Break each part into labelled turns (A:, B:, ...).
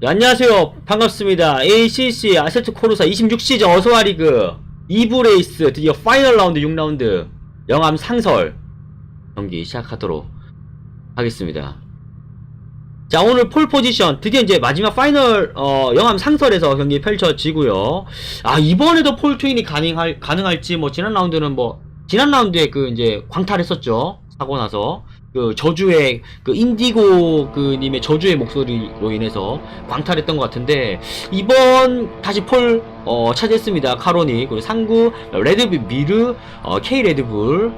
A: 네, 안녕하세요. 반갑습니다. ACC 아세트 코르사 26시즌 어서와 리그 2부 레이스 드디어 파이널 라운드 6라운드 영암 상설 경기 시작하도록 하겠습니다. 자, 오늘 폴 포지션 드디어 이제 마지막 파이널 어, 영암 상설에서 경기 펼쳐지고요. 아, 이번에도 폴 트윈이 가능할 가능할지 뭐 지난 라운드는 뭐 지난 라운드에 그 이제 광탈했었죠. 사고 나서 그 저주의 그 인디고 그 님의 저주의 목소리로 인해서 광탈했던 것 같은데 이번 다시 폴 어, 차지했습니다. 카로니 그리고 상구 레드불 미르 어, K 레드불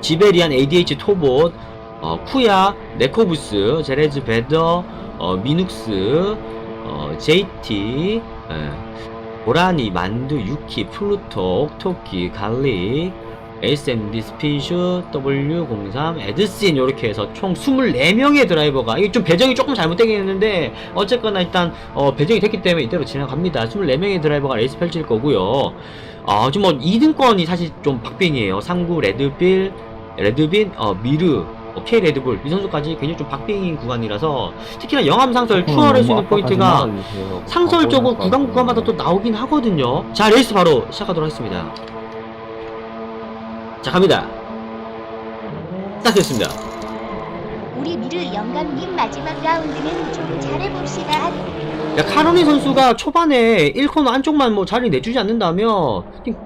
A: 지베리안 ADH 토봇 어, 쿠야 네코부스 제레즈 베더 어, 미눅스 어, JT 예, 고라니 만두 유키 플루토 옥토키 갈릭 SMD 스피슈 W03 에드신 이렇게 해서 총 24명의 드라이버가 이게 좀 배정이 조금 잘못되긴 했는데 어쨌거나 일단 어, 배정이 됐기 때문에 이대로 지나갑니다. 24명의 드라이버가 레이스 펼칠 거고요. 아, 지금 뭐 2등권이 사실 좀 박빙이에요. 상구 레드빌 레드빈 어, 미르 어, K 레드불 이 선수까지 굉장히 좀 박빙인 구간이라서 특히나 영암 상설 추월할 수 있는 포인트가 상설 쪽은 구간 구간마다 또 나오긴 하거든요. 자, 레이스 바로 시작하도록 하겠습니다. 자, 갑니다. 시작됐습니다.
B: 우리 미르 영감님 마지막 라운드는 좀 잘해봅시다.
A: 야, 카로니 선수가 초반에 1코너 안쪽만 뭐 자리 내주지 않는다면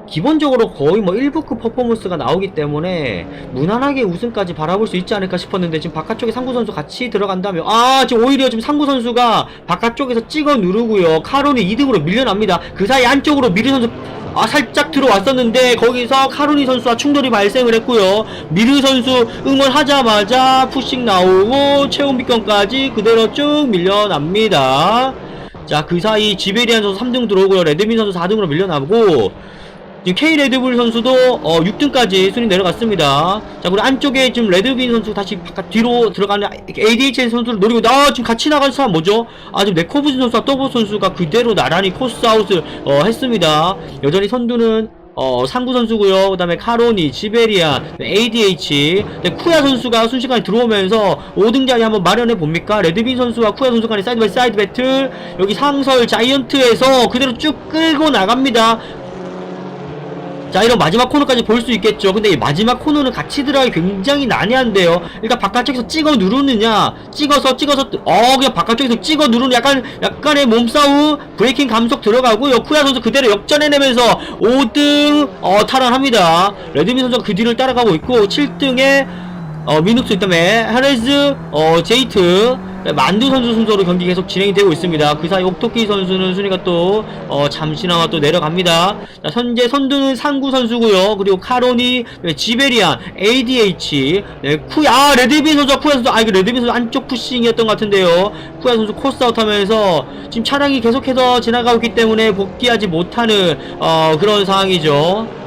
A: 기본적으로 거의 뭐 1부급 퍼포먼스가 나오기 때문에 무난하게 우승까지 바라볼 수 있지 않을까 싶었는데 지금 바깥쪽에 상구 선수 같이 들어간다면 아 지금 오히려 지금 상구 선수가 바깥쪽에서 찍어 누르고요 카로니 2등으로 밀려납니다 그 사이 안쪽으로 미르 선수 아 살짝 들어왔었는데 거기서 카로니 선수와 충돌이 발생을 했고요. 미르 선수 응원하자마자 푸싱 나오고 체온 비건까지 그대로 쭉 밀려납니다. 자 그 사이 지베리안 선수 3등 들어오고요. 레드민 선수 4등으로 밀려나고 지금 K 레드불 선수도 어 6등까지 순위 내려갔습니다. 자 그리고 안쪽에 지금 레드빈 선수 다시 바깥 뒤로 들어가는 ADH 선수를 노리고 아 지금 같이 나간 사람 뭐죠? 아 지금 네코브즈 선수와 더보 선수가 그대로 나란히 코스 아웃을 어 했습니다. 여전히 선두는 어, 상구 선수고요. 그다음에 카로니, 지베리아, ADH, 네, 쿠야 선수가 순식간에 들어오면서 5등 자리 한번 마련해 봅니까? 레드빈 선수와 쿠야 선수 간의 사이드 바이 사이드 배틀 여기 상설 자이언트에서 그대로 쭉 끌고 나갑니다. 자 이런 마지막 코너까지 볼 수 있겠죠. 근데 이 마지막 코너는 같이 들어가기 굉장히 난해한데요. 일단 바깥쪽에서 찍어 누르느냐 찍어서 찍어서 어 그냥 바깥쪽에서 찍어 누르는 약간 약간의 몸싸움 브레이킹 감속 들어가고요. 쿠야 선수 그대로 역전해내면서 5등 어 탈환합니다. 레드민 선수가 그 뒤를 따라가고 있고 7등에 어, 미눅스 그다음에 하레즈 어, 제이트 만두 선수 순서로 경기 계속 진행이 되고 있습니다. 그 사이 옥토끼 선수는 순위가 또 어, 잠시나마 또 내려갑니다. 자, 현재 선두는 상구 선수고요. 그리고 카로니, 네, 지베리안, ADH, 네, 쿠야, 아, 레드빈 선수, 쿠야 선수, 아, 이거 레드빈 선수 안쪽 푸싱이었던 것 같은데요. 쿠야 선수 코스아웃 하면서 지금 차량이 계속해서 지나가고 있기 때문에 복귀하지 못하는 어, 그런 상황이죠.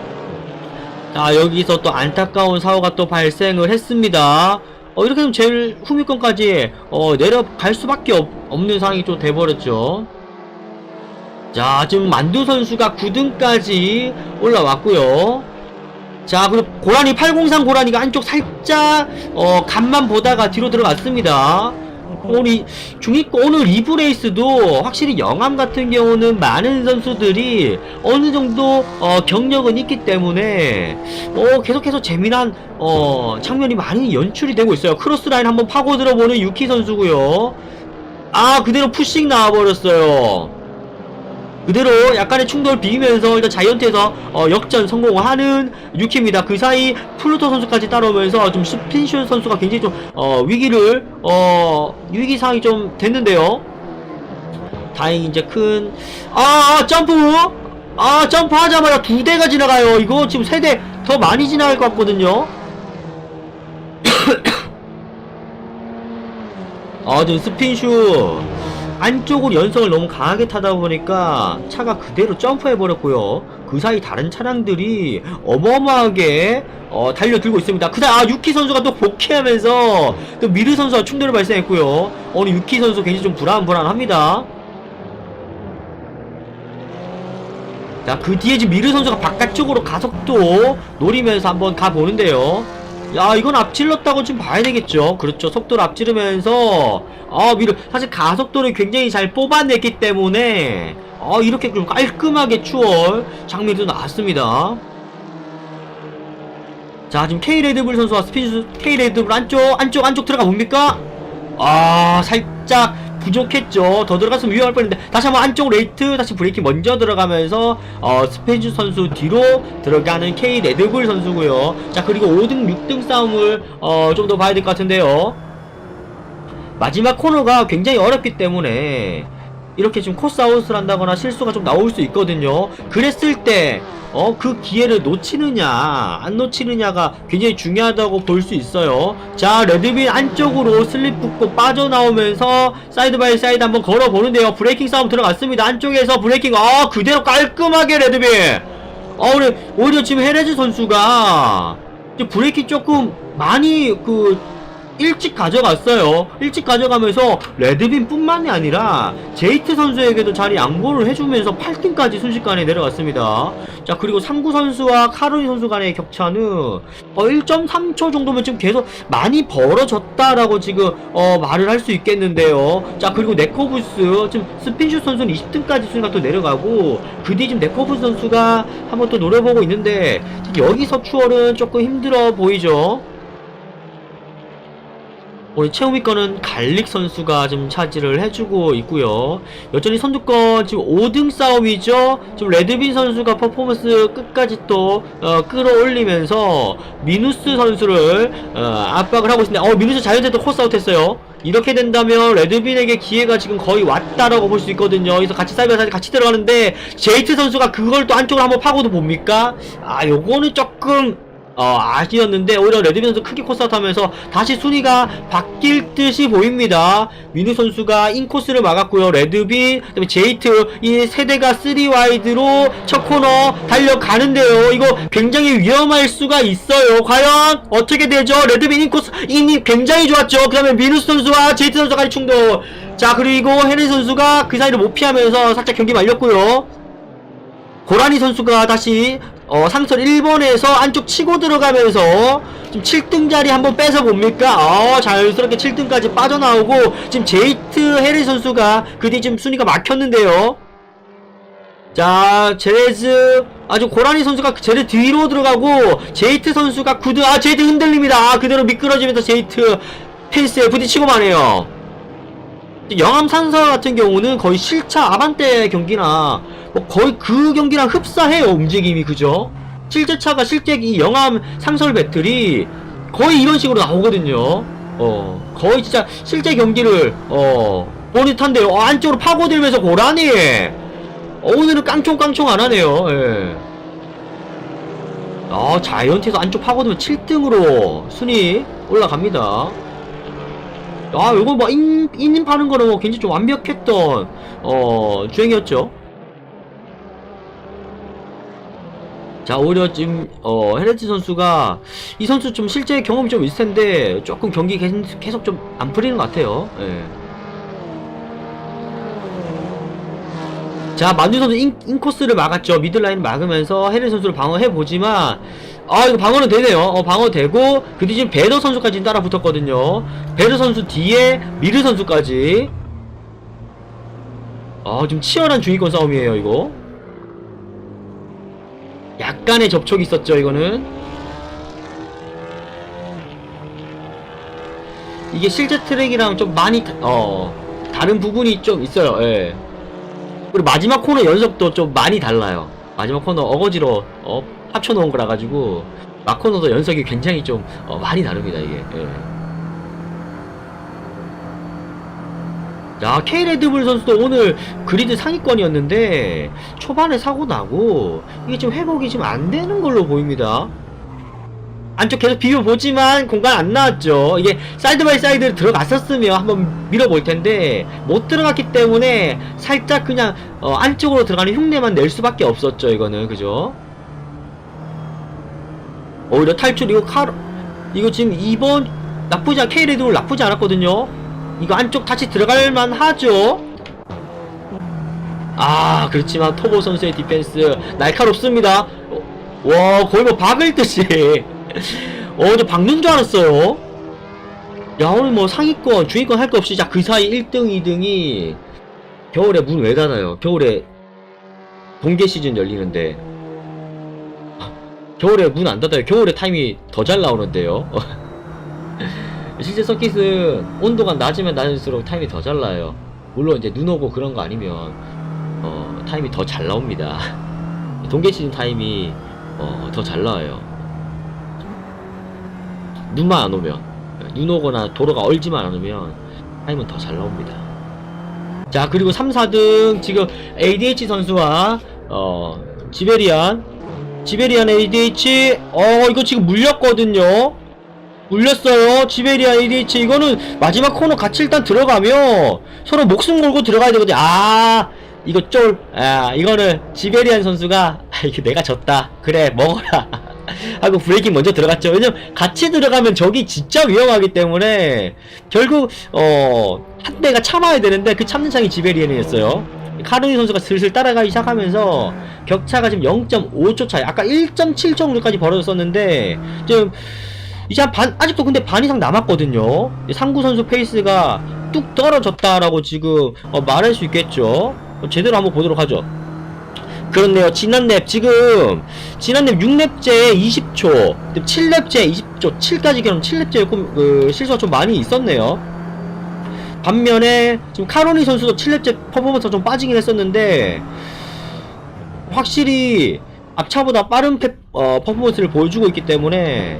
A: 자 여기서 또 안타까운 사고가 또 발생을 했습니다 어 이렇게 되면 제일 후미권까지 어 내려갈 수밖에 없, 없는 상황이 좀 돼버렸죠. 자 지금 만두 선수가 9등까지 올라왔고요. 자 그리고 고라니 803 고라니가 안쪽 살짝 어 간만 보다가 뒤로 들어갔습니다 오늘 중위권 오늘 리브 레이스도 확실히 영암 같은 경우는 많은 선수들이 어느 정도 어, 경력은 있기 때문에 어, 계속해서 재미난 어, 장면이 많이 연출이 되고 있어요. 크로스 라인 한번 파고 들어보는 유키 선수고요. 아 그대로 푸싱 나와버렸어요. 그대로 약간의 충돌 비비면서 일단 자이언트에서 어, 역전 성공하는 유키입니다. 그 사이 플루토 선수까지 따라오면서 좀 스핀슛 선수가 굉장히 좀 어, 위기를 어, 위기 상황이 좀 됐는데요. 다행히 이제 큰 아, 아 점프 아 점프 하자마자 두 대가 지나가요. 이거 지금 세 대 더 많이 지나갈 것 같거든요. 아 지금 스핀슛 안쪽으로 연성을 너무 강하게 타다 보니까 차가 그대로 점프해 버렸고요. 그 사이 다른 차량들이 어마어마하게 어, 달려들고 있습니다. 그 다음 아 유키 선수가 또 복귀하면서 또 미르 선수와 충돌이 발생했고요. 오늘 유키 선수 굉장히 좀 불안불안합니다. 자, 그 뒤에 지금 미르 선수가 바깥쪽으로 가속도 노리면서 한번 가보는데요. 야 이건 앞질렀다고 좀 봐야 되겠죠? 그렇죠. 속도를 앞지르면서 아 미르 사실 가속도를 굉장히 잘 뽑아냈기 때문에 아 이렇게 좀 깔끔하게 추월 장면도 나왔습니다. 자 지금 K 레드불 선수와 스피드 K 레드불 안쪽 안쪽 안쪽 들어가 봅니까? 아 살짝 부족했죠. 더 들어갔으면 위험할 뻔했는데 다시 한번 안쪽 레이트 다시 브레이킹 먼저 들어가면서 어 스페인즈 선수 뒤로 들어가는 K 레드불 선수고요. 자 그리고 5등 6등 싸움을 어 좀 더 봐야 될 것 같은데요. 마지막 코너가 굉장히 어렵기 때문에 이렇게 좀 코스아웃을 한다거나 실수가 좀 나올 수 있거든요 그랬을 때 어, 그 기회를 놓치느냐, 안 놓치느냐가 굉장히 중요하다고 볼 수 있어요. 자, 레드빈 안쪽으로 슬립 붙고 빠져나오면서 사이드 바이 사이드 한번 걸어보는데요. 브레이킹 싸움 들어갔습니다. 안쪽에서 브레이킹, 아, 그대로 깔끔하게 레드빈! 어, 오히려, 오히려 지금 헤레즈 선수가 브레이킹 조금 많이 그, 일찍 가져갔어요. 일찍 가져가면서 레드빈 뿐만이 아니라 제이트 선수에게도 자리 양보를 해주면서 8등까지 순식간에 내려갔습니다. 자 그리고 상구 선수와 카로니 선수 간의 격차는 어 1.3초 정도면 지금 계속 많이 벌어졌다라고 지금 어 말을 할 수 있겠는데요. 자 그리고 네코부스 지금 스핀슛 선수는 20등까지 순간 또 내려가고 그 뒤에 지금 네코부스 선수가 한번 또 노려보고 있는데 여기서 추월은 조금 힘들어 보이죠. 오늘 거는 갈릭 선수가 지금 차지를 해주고 있고요. 여전히 선두권 지금 5등 싸움이죠. 지금 레드빈 선수가 퍼포먼스 끝까지 또 어, 끌어올리면서 미누스 선수를 어, 압박을 하고 있습니다. 어 미누스 자연스레 코스아웃 했어요. 이렇게 된다면 레드빈에게 기회가 지금 거의 왔다라고 볼 수 있거든요. 여기서 같이 사이버 사이 같이 들어가는데 제이트 선수가 그걸 또 한쪽으로 한번 파고도 봅니까? 아 요거는 조금 어, 아쉬웠는데 오히려 레드빈 선수 크게 코스아웃 하면서 다시 순위가 바뀔 듯이 보입니다. 민우 선수가 인코스를 막았고요. 레드빈, 그다음에 제이트 이 세대가 3와이드로 첫 코너 달려가는데요. 이거 굉장히 위험할 수가 있어요. 과연 어떻게 되죠? 레드빈 인코스 이미 굉장히 좋았죠. 그다음에 민우 선수와 제이트 선수가 충돌. 자 그리고 헤리 선수가 그 사이를 못 피하면서 살짝 경기 말렸고요. 고라니 선수가 다시 어, 상설 1번에서 안쪽 치고 들어가면서 지금 7등 자리 한번 뺏어 봅니까? 어, 자연스럽게 7등까지 빠져나오고 지금 제이트 헤리 선수가 그 뒤에 지금 순위가 막혔는데요. 자, 제레즈 아주 고라니 선수가 제레 뒤로 들어가고 제이트 선수가 구드 아 제이트 흔들립니다. 아, 그대로 미끄러지면서 제이트 펜스에 부딪히고 마네요. 영암 산서 같은 경우는 거의 실차 아반떼 경기나 뭐 거의 그 경기랑 흡사해요 움직임이 그죠? 실제 차가 실제 이 영암 상설 배틀이 거의 이런 식으로 나오거든요. 어 거의 진짜 실제 경기를 어 보는 듯한데요. 어, 안쪽으로 파고들면서 고라니. 어, 오늘은 깡총깡총 안 하네요. 예. 아 자이언티에서 안쪽 파고들면 7등으로 순위 올라갑니다. 아, 요거 뭐, 인, 인 파는 거는 뭐 굉장히 좀 완벽했던, 어, 주행이었죠. 자, 오히려 지금, 어, 헤레츠 선수가, 이 선수 좀 실제 경험이 좀 있을 텐데, 조금 경기 계속, 계속 좀 안 풀리는 것 같아요. 예. 자, 만주 선수 인, 인코스를 막았죠. 미들라인 막으면서 헤레 선수를 방어해 보지만, 아, 이거 방어는 되네요. 어, 방어 되고, 그 뒤에 지금 베더 선수까지 따라 붙었거든요. 베더 선수 뒤에 미르 선수까지. 아, 좀 치열한 중위권 싸움이에요, 이거. 약간의 접촉이 있었죠, 이거는. 이게 실제 트랙이랑 좀 많이, 다- 어, 다른 부분이 좀 있어요, 예. 그리고 마지막 코너 연속도 좀 많이 달라요. 마지막 코너 어거지로, 어, 합쳐놓은 거라 가지고, 막 코너도 연속이 굉장히 좀, 어, 많이 다릅니다, 이게. 예. 자, K 레드불 선수도 오늘 그리드 상위권이었는데 초반에 사고 나고 이게 지금 회복이 지금 안 되는 걸로 보입니다. 안쪽 계속 비벼보지만 공간 안 나왔죠. 이게 사이드 바이 사이드를 들어갔었으면 한번 밀어볼 텐데 못 들어갔기 때문에 살짝 그냥 어, 안쪽으로 들어가는 흉내만 낼 수밖에 없었죠. 이거는 그죠? 오히려 탈출 이거 칼 이거 지금 2번 나쁘지 않 K 레드불 나쁘지 않았거든요. 이거 안쪽 다시 들어갈 만 하죠? 아, 그렇지만 토보 선수의 디펜스 날카롭습니다. 어, 와, 거의 뭐 박을 듯이. 어, 저 박는 줄 알았어요. 야, 오늘 뭐 상위권, 중위권 할 거 없이, 자, 그 사이 1등, 2등이 겨울에 문 왜 닫아요? 겨울에 동계 시즌 열리는데. 아, 겨울에 문 안 닫아요. 겨울에 타임이 더 잘 나오는데요. 실제 서킷은 온도가 낮으면 낮을수록 타임이 더 잘 나요. 물론 이제 눈 오고 그런 거 아니면, 어, 타임이 더 잘 나옵니다. 동계 시즌 타임이, 어, 더 잘 나와요. 눈만 안 오면 눈 오거나 도로가 얼지만 않으면 타임은 더 잘 나옵니다 자 그리고 3, 4등 지금 ADH 선수와 어 지베리안 지베리안 ADH 어 이거 지금 물렸거든요 물렸어요 지베리안 ADH 이거는 마지막 코너 같이 일단 들어가면 서로 목숨 걸고 들어가야 되거든요 아 이거 쫄 아 이거는 지베리안 선수가 아 이거 내가 졌다 그래 먹어라 하고 브레이킹 먼저 들어갔죠. 왜냐면 같이 들어가면 적이 진짜 위험하기 때문에 결국 어 한 대가 참아야 되는데 그 참는 창이 지베리엔이었어요. 카르니 선수가 슬슬 따라가기 시작하면서 격차가 지금 0.5초 차이. 아까 1.7초 정도까지 벌어졌었는데 지금 이제 한 반 아직도 근데 반 이상 남았거든요. 상구 선수 페이스가 뚝 떨어졌다라고 지금 어, 말할 수 있겠죠. 어, 제대로 한번 보도록 하죠. 그렇네요. 지난 랩 지금 지난 랩 6랩째 20초, 7랩째 20초, 7까지 기록 7랩째 그, 실수가 좀 많이 있었네요. 반면에 지금 카로니 선수도 7랩째 퍼포먼스가 좀 빠지긴 했었는데 확실히 앞차보다 빠른 페, 어, 퍼포먼스를 보여주고 있기 때문에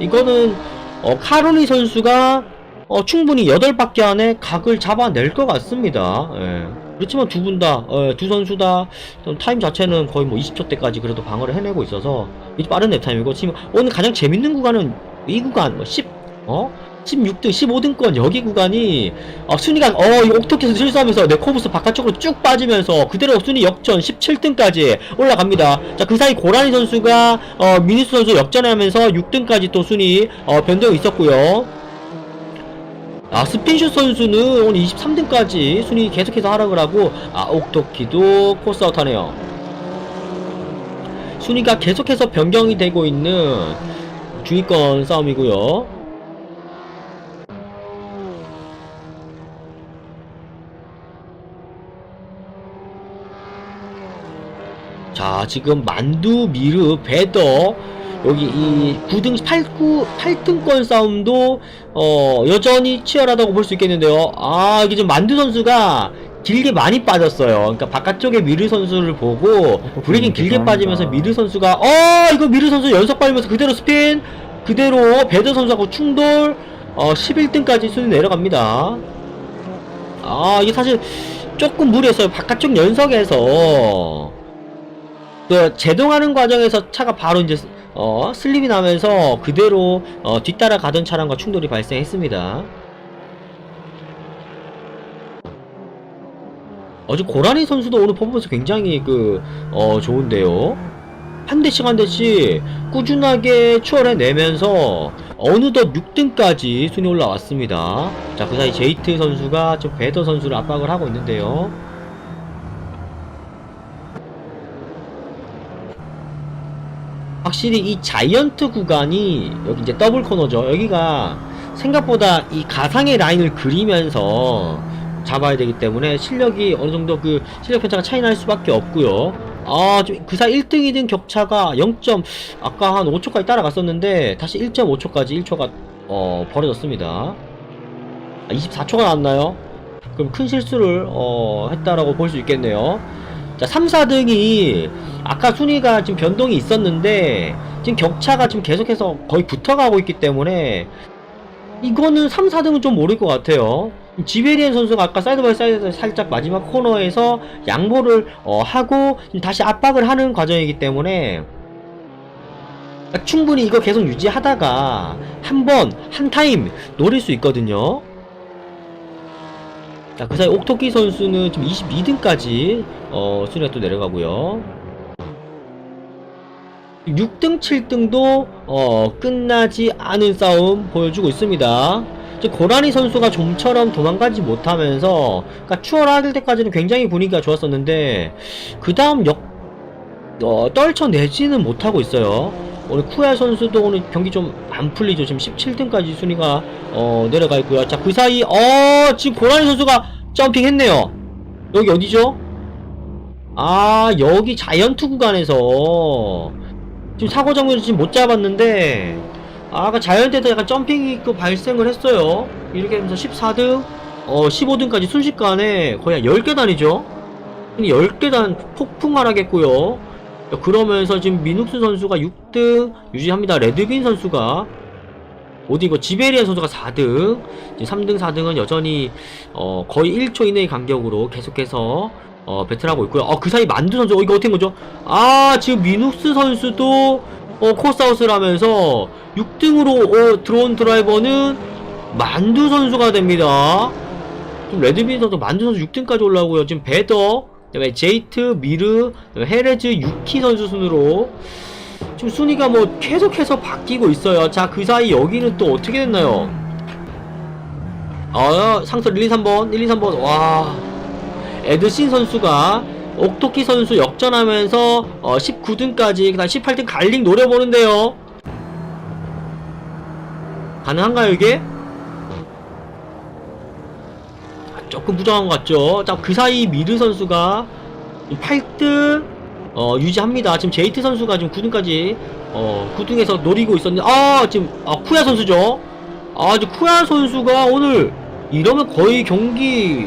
A: 이거는 어, 카로니 선수가 어, 충분히 8바퀴 안에 각을 잡아낼 것 같습니다. 예. 그렇지만 두 분 다, 어, 두 선수 다 타임 자체는 거의 뭐 20초 대까지 그래도 방어를 해내고 있어서 빠른 랩타임이고 지금 오늘 가장 재밌는 구간은 이 구간 뭐 10, 어? 16등, 15등권 여기 구간이 어, 순위가 어 옥토키에서 실수하면서 네코브스 바깥쪽으로 쭉 빠지면서 그대로 순위 역전 17등까지 올라갑니다. 자 그 사이 고라니 선수가 어, 미니스 선수 역전하면서 6등까지 또 순위 어, 변동이 있었고요. 아 스핀슛 선수는 오늘 23등까지 순위 계속해서 하락을 하고 아 옥토키도 코스아웃 하네요. 순위가 계속해서 변경이 되고 있는 중위권 싸움이고요. 자, 지금 만두, 미르, 베더 여기 이 9등, 8, 9, 8등권 싸움도 어, 여전히 치열하다고 볼 수 있겠는데요. 아, 이게 지금 만두 선수가 길게 많이 빠졌어요. 그러니까 바깥쪽에 미르 선수를 보고 브레이킹 길게 빠지면서 미르 선수가 어, 이거 미르 선수 연속 빠지면서 그대로 스핀 그대로 베더 선수하고 충돌 어, 11등까지 순위 내려갑니다. 아, 이게 사실 조금 무리했어요. 바깥쪽 연석에서 그 제동하는 과정에서 차가 바로 이제 어 슬립이 나면서 그대로 어 뒤따라 가던 차량과 충돌이 발생했습니다. 어제 고라니 선수도 오늘 퍼포먼스 굉장히 그 어 좋은데요. 한 대씩 한 대씩 꾸준하게 추월해내면서 어느덧 6등까지 순위 올라왔습니다. 자, 그 사이 제이트 선수가 좀 베더 선수를 압박을 하고 있는데요. 확실히 이 자이언트 구간이 여기 이제 더블 코너죠. 여기가 생각보다 이 가상의 라인을 그리면서 잡아야 되기 때문에 실력이 어느 정도 그 실력 편차가 차이 날 수밖에 없고요. 아, 좀 그 사이 1등, 2등 격차가 0. 아까 한 5초까지 따라갔었는데 다시 1.5초까지 1초가 어, 벌어졌습니다. 아, 24초가 나왔나요? 그럼 큰 실수를 어, 했다라고 볼 수 있겠네요. 자, 3, 4등이 아까 순위가 지금 변동이 있었는데 지금 격차가 지금 계속해서 거의 붙어가고 있기 때문에 이거는 3, 4등은 좀 모를 것 같아요. 지베리엔 선수가 아까 사이드 바이 사이드 살짝 마지막 코너에서 양보를 어, 하고 다시 압박을 하는 과정이기 때문에 충분히 이거 계속 유지하다가 한 번, 한 타임 노릴 수 있거든요. 자, 그 사이 옥토끼 선수는 지금 22등까지 어, 순위가 또 내려가고요. 6등, 7등도 어, 끝나지 않은 싸움 보여주고 있습니다. 고라니 선수가 좀처럼 도망가지 못하면서 그러니까 추월할 때까지는 굉장히 분위기가 좋았었는데 그 다음 역 어, 떨쳐내지는 못하고 있어요. 오늘 쿠야 선수도 오늘 경기 좀 안 풀리죠. 지금 17등까지 순위가 어, 내려가 있고요. 자, 그 사이 어, 지금 고라니 선수가 점핑 했네요. 여기 어디죠? 아, 여기 자이언트 구간에서 지금 사고 장면을 지금 못 잡았는데 아, 아까 자이언트에서 약간 점핑이 또 발생을 했어요. 이렇게 하면서 14등, 어, 15등까지 순식간에 거의 한 10계단이죠. 10계단 폭풍 하락했고요. 그러면서 지금 민욱수 선수가 6등 유지합니다. 레드빈 선수가 어디 이거 지베리안 선수가 4등, 3등, 4등은 여전히 어, 거의 1초 이내의 간격으로 계속해서 어, 배틀하고 있고요. 어, 그 사이 만두 선수, 어, 이거 어떻게 된 거죠? 아, 지금 민욱스 선수도 어, 코스아웃을 하면서 6등으로 어, 들어온 드라이버는 만두 선수가 됩니다. 지금 레드빈 선수, 만두 선수 6등까지 올라오고요. 지금 베더, 그다음에 제이트, 미르, 헤레즈, 유키 선수 순으로 지금 순위가 뭐 계속해서 바뀌고 있어요. 자, 그 사이 여기는 또 어떻게 됐나요? 어, 상설 1, 2, 3번, 1, 2, 3번, 와. 에드신 선수가 옥토키 선수 역전하면서 어, 19등까지, 그 다음 18등 갈링 노려보는데요. 가능한가요, 이게? 아, 조금 부정한 것 같죠? 자, 그 사이 미르 선수가 8등, 어, 유지합니다. 지금 제이트 선수가 지금 9등까지, 어, 9등에서 노리고 있었는데, 아, 지금, 아, 쿠야 선수죠? 아, 지금 쿠야 선수가 오늘 이러면 거의 경기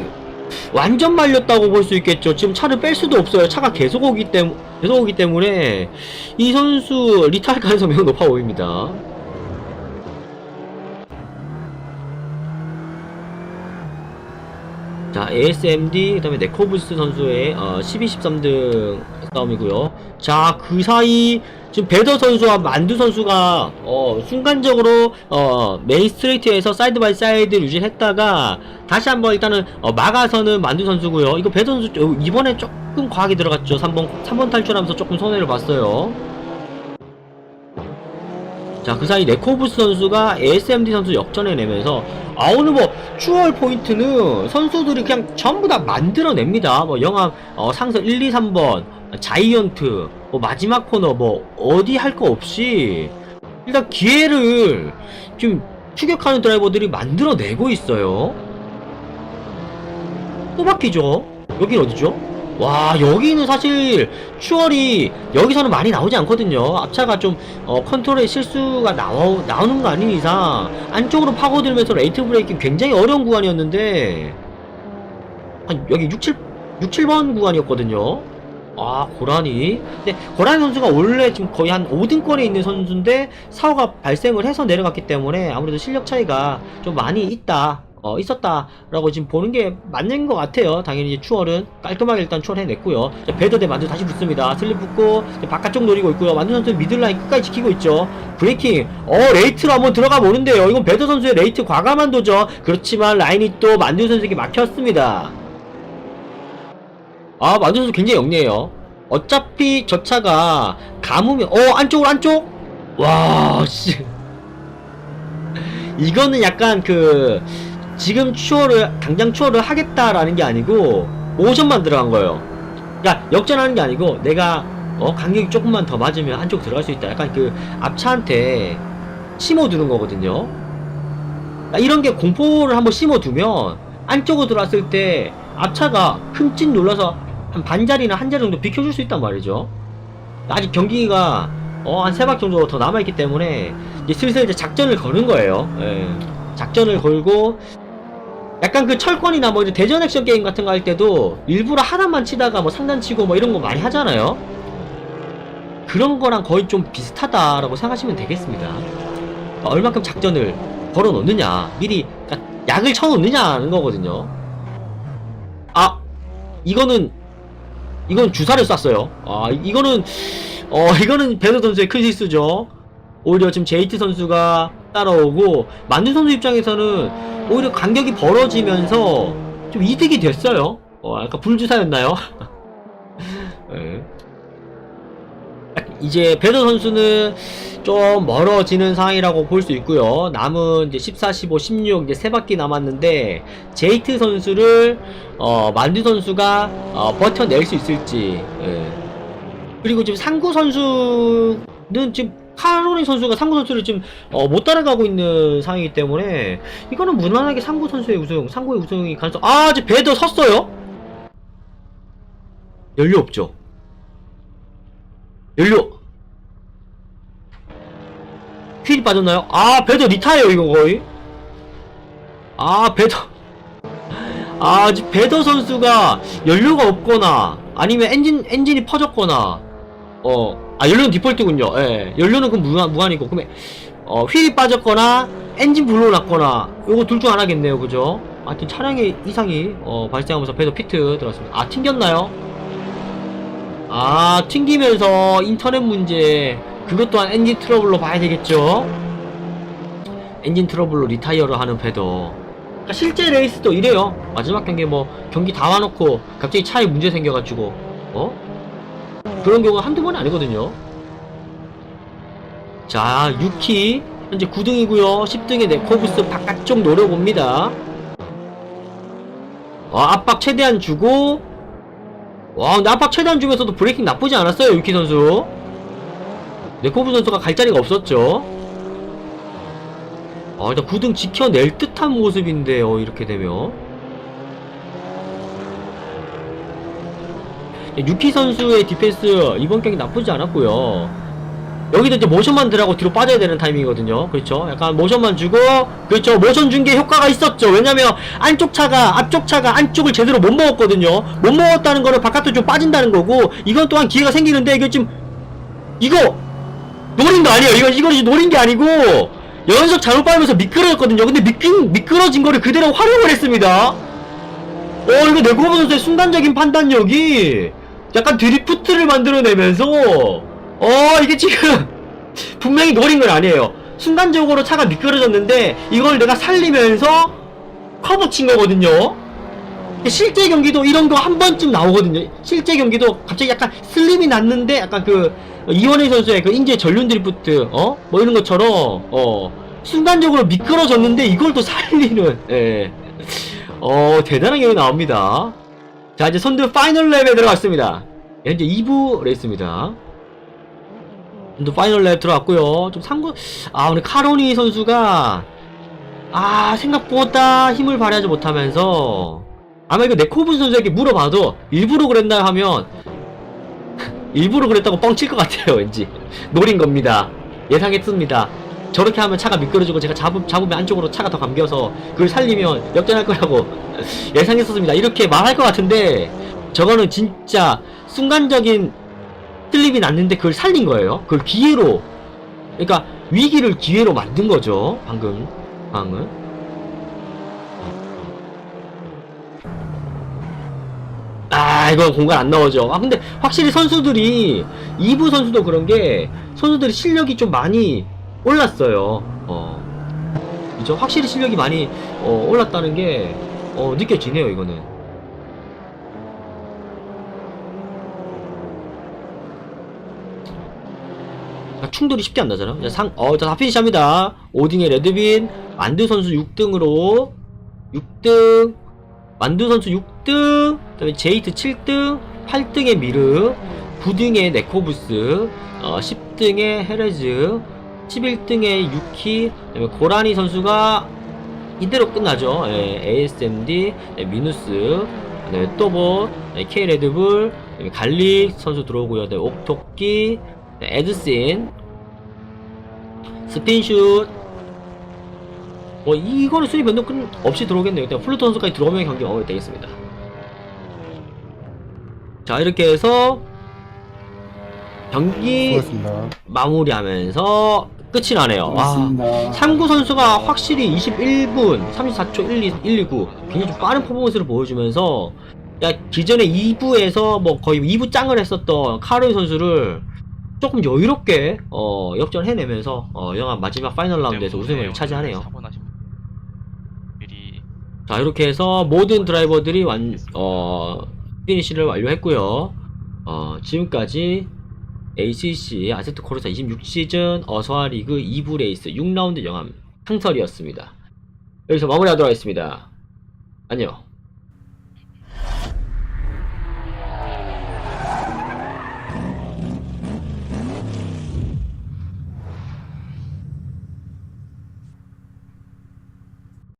A: 완전 말렸다고 볼 수 있겠죠. 지금 차를 뺄 수도 없어요. 차가 계속 오기 때문에, 계속 오기 때문에, 이 선수 리타할 가능성이 매우 높아 보입니다. 자, ASMD, 그 다음에 네코브스 선수의 어, 12, 13등 싸움이고요. 자, 그 사이, 지금 베더 선수와 만두 선수가, 어, 순간적으로, 어, 메인 스트레이트에서 사이드 바이 사이드 유지했다가, 다시 한번 일단은, 어, 막아서는 만두 선수고요. 이거 베더 선수, 어, 이번에 조금 과하게 들어갔죠. 3번, 3번 탈출하면서 조금 손해를 봤어요. 자, 그 사이 네코브스 선수가 ASMD 선수 역전해내면서 아 오늘 뭐 추월 포인트는 선수들이 그냥 전부 다 만들어냅니다. 뭐 영암 어, 상서 1, 2, 3번 자이언트 뭐 마지막 코너 뭐 어디 할 거 없이 일단 기회를 좀 추격하는 드라이버들이 만들어내고 있어요. 또 바뀌죠. 여긴 어디죠? 와 여기는 사실 추월이 여기서는 많이 나오지 않거든요. 앞차가 좀 어, 컨트롤에 실수가 나오, 나오는 거 아닌 이상 안쪽으로 파고들면서 레이트 브레이킹 굉장히 어려운 구간이었는데 한 여기 6, 7, 6, 7번 구간이었거든요. 아 고라니. 근데 고라니 선수가 원래 지금 거의 한 5등권에 있는 선수인데 사고가 발생을 해서 내려갔기 때문에 아무래도 실력 차이가 좀 많이 있다 어, 있었다라고 지금 보는 게 맞는 것 같아요. 당연히 이제 추월은 깔끔하게 일단 추월해냈고요. 자, 배더 대 만두 다시 붙습니다. 슬립 붙고 바깥쪽 노리고 있고요. 만두 선수 미들라인 끝까지 지키고 있죠. 브레이킹. 어 레이트로 한번 들어가 보는데요. 이건 배더 선수의 레이트 과감한 도전. 그렇지만 라인이 또 만두 선수에게 막혔습니다. 아 만두 선수 굉장히 영리해요. 어차피 저 차가 감으면 어 안쪽으로 안쪽. 와 씨. 이거는 약간 그 지금 추월을 당장 추월을 하겠다라는 게 아니고 오션만 들어간 거예요. 그러니까 역전하는 게 아니고 내가 어 간격이 조금만 더 맞으면 한쪽 들어갈 수 있다. 약간 그 앞차한테 심어두는 거거든요. 그러니까 이런 게 공포를 한번 심어두면 안쪽으로 들어왔을 때 앞차가 흠칫 놀라서 한 반자리나 한 자리 정도 비켜줄 수 있단 말이죠. 아직 경기가 어, 한 세 바퀴 정도 더 남아있기 때문에 이제 슬슬 이제 작전을 거는 거예요. 예. 작전을 걸고 약간 그 철권이나 뭐 대전 액션 게임 같은 거 할 때도 일부러 하나만 치다가 뭐 상단 치고 뭐 이런 거 많이 하잖아요. 그런 거랑 거의 좀 비슷하다라고 생각하시면 되겠습니다. 그러니까 얼만큼 작전을 걸어 놓느냐, 미리 그러니까 약을 쳐 놓느냐는 거거든요. 아, 이거는 이건 주사를 쐈어요. 아, 이거는 어, 이거는 베드 선수의 큰 실수죠. 오히려 지금 제이트 선수가 따라오고 만두 선수 입장에서는 오히려 간격이 벌어지면서 좀 이득이 됐어요. 어, 아까 불주사였나요? 네. 이제 베더 선수는 좀 멀어지는 상황이라고 볼 수 있고요. 남은 이제 14, 15, 16 이제 세 바퀴 남았는데 제이트 선수를 어, 만두 선수가 어, 버텨낼 수 있을지. 예. 그리고 지금 상구 선수는 지금 카로니 선수가 상구 선수를 지금 어, 못 따라가고 있는 상황이기 때문에 이거는 무난하게 상구 선수의 우승, 상구의 우승이 가능성. 아, 이제 배더 섰어요? 연료 없죠? 연료. 휠이 빠졌나요? 아, 배더 리타예요, 이거 거의. 아, 배더. 아, 배더 선수가 연료가 없거나 아니면 엔진 엔진이 퍼졌거나 어, 아 연료는 디폴트군요. 예, 연료는 그 무한 무한이고 그러면 어 휠이 빠졌거나 엔진 불로 났거나 요거 둘 중 하나겠네요, 그죠? 하여튼 차량에 이상이 어 발생하면서 배더 피트 들어갔습니다. 아 튕겼나요? 아 튕기면서 인터넷 문제 그것 또한 엔진 트러블로 봐야 되겠죠? 엔진 트러블로 리타이어를 하는 배더 그러니까 실제 레이스도 이래요. 마지막 경기 뭐 경기 다 와놓고 갑자기 차에 문제 생겨가지고 어 그런 경우가 한두 번이 아니거든요. 자 6키 현재 9등이고요. 10등의 네코브스 바깥쪽 노려봅니다. 어, 압박 최대한 주고 와 근데 압박 최대한 주면서도 브레이킹 나쁘지 않았어요 유키 선수. 네코브 선수가 갈 자리가 없었죠. 아, 일단 9등 지켜낼 듯한 모습인데요, 이렇게 되면. 유키 선수의 디펜스 이번 경기 나쁘지 않았고요. 여기도 이제 모션만 들어가고 뒤로 빠져야 되는 타이밍이거든요. 그렇죠? 약간 모션만 주고, 그렇죠? 모션 준 게 효과가 있었죠. 왜냐면 안쪽 차가, 앞쪽 차가 안쪽을 제대로 못 먹었거든요. 못 먹었다는 거는 바깥으로 좀 빠진다는 거고, 이건 또한 기회가 생기는데, 이거 지금, 이거, 노린 거 아니에요. 이거, 이거 노린 게 아니고, 연속 잘못 밟으면서 미끄러졌거든요. 근데 미끄, 미끄러진 거를 그대로 활용을 했습니다. 어, 이거 네코브 선수의 순간적인 판단력이 약간 드리프트를 만들어내면서, 어, 이게 지금 분명히 노린 건 아니에요. 순간적으로 차가 미끄러졌는데, 이걸 내가 살리면서 커브 친 거거든요. 실제 경기도 이런 거 한 번쯤 나오거든요. 실제 경기도 갑자기 약간 슬림이 났는데, 약간 그, 이원희 선수의 그 인제 전륜 드리프트, 어? 뭐 이런 것처럼, 어, 순간적으로 미끄러졌는데 이걸 또 살리는, 예. 어, 대단한 경기 나옵니다. 자, 이제 선두 파이널 랩에 들어갔습니다. 현재 2부 레이스입니다. 선두 파이널 랩 들어갔고요. 좀 상구, 아, 오늘 카로니 선수가, 아, 생각보다 힘을 발휘하지 못하면서, 아마 이거 네코브 선수에게 물어봐도 일부러 그랬나 하면 일부러 그랬다고 뻥칠 것 같아요 왠지 노린 겁니다 예상했습니다 저렇게 하면 차가 미끄러지고 제가 잡으, 잡으면 안쪽으로 차가 더 감겨서 그걸 살리면 역전할 거라고 예상했었습니다. 이렇게 말할 것 같은데 저거는 진짜 순간적인 슬립이 났는데 그걸 살린 거예요. 그걸 기회로 그러니까 위기를 기회로 만든 거죠 방금. 방은. 아 이거 공간 안 나오죠. 아 근데 확실히 선수들이 2부 선수도 그런 게 선수들이 실력이 좀 많이 올랐어요. 어. 그죠? 확실히 실력이 많이 어, 올랐다는 게 어, 느껴지네요 이거는. 아, 충돌이 쉽게 안 나잖아. 자, 상, 어, 자, 다 피니시합니다. 5등의 레드빈 만두 선수 6등으로 6등 만두 선수 6등, 그 다음에 제이트 7등, 8등의 미르, 9등의 네코부스, 어, 10등의 헤레즈, 11등의 유키, 그다음에 고라니 선수가 이대로 끝나죠. 예, ASMD, 예, 미누스, 그다음에 또보, 예, K 레드불, 그다음에 갈릭 선수 들어오고요. 그다음에 옥토끼, 네, 에드신, 스핀슛, 뭐 이거는 수리 변동 끝 없이 들어오겠네요. 일단 플루토 선수까지 들어오면 경기 마무리 되겠습니다. 자 이렇게 해서 경기
C: 수고하셨습니다.
A: 마무리하면서 끝이 나네요. 와.
C: 수고하셨습니다.
A: 3구 선수가 확실히 21분 34초 12, 129 굉장히 좀 빠른 퍼포먼스를 보여주면서 야 기존에 2부에서 뭐 거의 2부 짱을 했었던 카로이 선수를 조금 여유롭게 어, 역전해내면서 어, 영화 마지막 파이널 라운드에서 우승을 차지하네요.
D: 사고 나신 분들이
A: 자 이렇게 해서 모든 드라이버들이 완, 어, 피니시를 완료했고요 어, 지금까지 ACC 아세트 코르사 26시즌 어서와 리그 2부 레이스 6라운드 영암 상설이었습니다. 여기서 마무리하도록 하겠습니다. 안녕